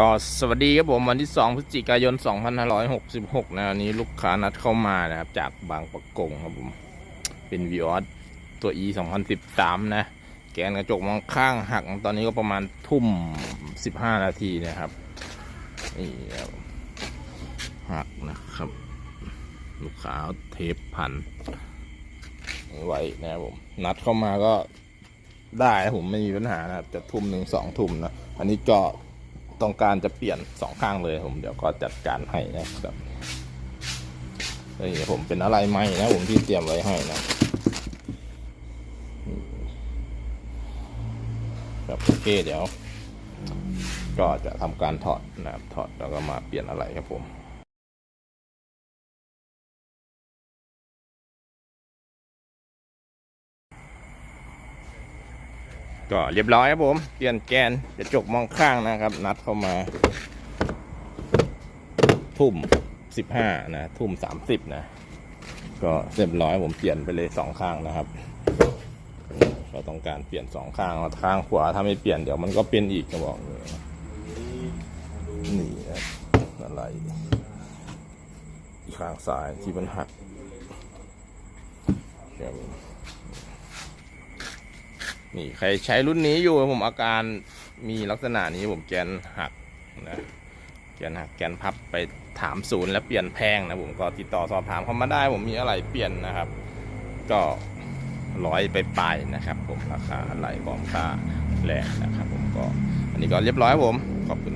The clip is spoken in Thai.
ก็สวัสดีครับผมวันที่ 2 พฤศจิกายน 2566 นะวันนี้ลูกค้านัดเข้ามานะครับ จากบางประกงครับผม เป็น v ีออสตัว e 2013 นะ แกนกระจกมองข้างหัก ตอนนี้ก็ประมาณทุ่ม 15 นาทีนะครับ นี่ครับหักนะครับ ลูกค้าเทปพันไว้นะครับผม นัดเข้ามาก็ได้ผมไม่มีปัญหานะครับจะทุ่มหนึ่งสองทุ่มนะ อันนี้ก็ ต้องการจะเปลี่ยนสองข้างเลยผมเดี๋ยวก็จัดการให้นะครับเฮ้ยผมเป็นอะไรไหมนะผมที่เตรียมไว้ให้นะครับโอเคเดี๋ยว ก็จะทำการถอดนะครับถอดแล้วก็มาเปลี่ยนอะไรครับผม ก็เรียบร้อยครับผม เปลี่ยนแกนกระจกมองข้างนะครับ นัดเข้ามา ทุ่มสิบห้านะ ทุ่มสามสิบนะ ก็เรียบร้อยผมเปลี่ยนไปเลยสองข้างนะครับเราต้องการเปลี่ยนสองข้างข้างขวาถ้าไม่เปลี่ยนเดี๋ยวมันก็เป็นอีกจะบอกเลยนี่นะอะไรข้างซ้ายที่มันหักครับผม นี่ใครใช้รุ่นนี้อยู่ผมอาการมีลักษณะนี้ผมแกนหักนะแกนหักแกนพับไปถามศูนย์แล้วเปลี่ยนแพงนะผมก็ติดต่อสอบถามเข้ามาได้ ผมมีอะไรเปลี่ยนนะครับ ก็ร้อยไปปลายนะครับผมราคาอะไรพร้อมค่าแรงนะครับผมก็อันนี้ก็เรียบร้อยผมขอบคุณ